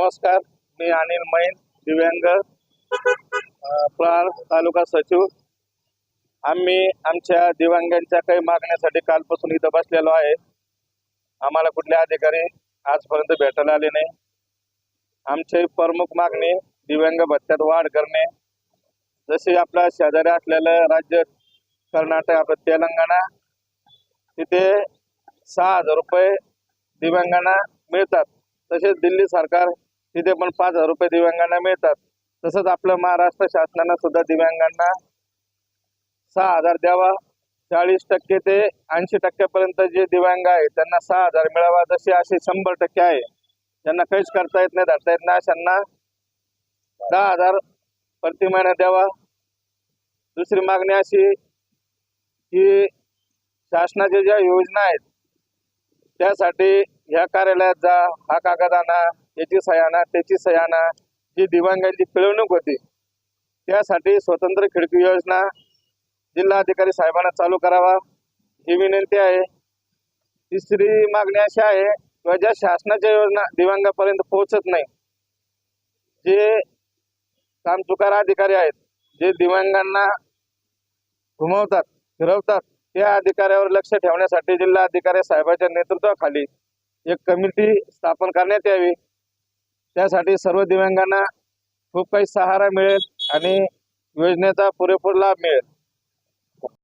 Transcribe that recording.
नमस्कार मी अनिल मैन दिव्यांग अ, प्रार तालुका सचिव. आम्ही आमच्या दिव्यांगांच्या काही मागण्यासाठी कालपासून इथं बसलेलो आहे. आम्हाला कुठले अधिकारी आजपर्यंत भेटायला आले नाही. आमची प्रमुख मागणी दिव्यांग भत्त्यात वाढ करणे. जसे आपला शेजारी असलेलं राज्य कर्नाटक आपलं तेलंगणा तिथे सहा हजार रुपये दिव्यांगांना मिळतात. तसेच दिल्ली सरकार तिथे पण पाच हजार रुपये दिव्यांगांना मिळतात. तसंच आपलं महाराष्ट्र शासनानं सुद्धा दिव्यांगांना सहा हजार द्यावा. चाळीस टक्के ते ऐंशी टक्क्यापर्यंत जे दिव्यांग आहे त्यांना सहा हजार मिळावा. जसे असे शंभर टक्के आहे. त्यांना काहीच करता येत नाही धरता येत नाही. अशांना दहा हजार प्रति महिना द्यावा. दुसरी मागणी अशी की शासनाच्या ज्या योजना आहेत त्यासाठी ह्या कार्यालयात जा हा कागद आणा याची सही आणा त्याची सही आणा जी दिव्यांगांची पिळवणूक होती त्यासाठी स्वतंत्र खिडकी योजना जिल्हाधिकारी साहेबांना चालू करावा. ही विनंती आहे. तिसरी मागणी अशी आहे किंवा ज्या शासनाच्या योजना दिव्यांगापर्यंत पोहोचत नाही जे कामचुकार अधिकारी आहेत जे दिव्यांगांना घुमवतात फिरवतात त्या अधिकाऱ्यावर लक्ष ठेवण्यासाठी जिल्हा अधिकारी साहेबांच्या नेतृत्वाखाली एक कमिटी स्थापन करण्यात यावी. त्यासाठी सर्व दिव्यांगांना खूप काही सहारा मिळेल आणि योजनेचा पुरेपूर लाभ मिळेल.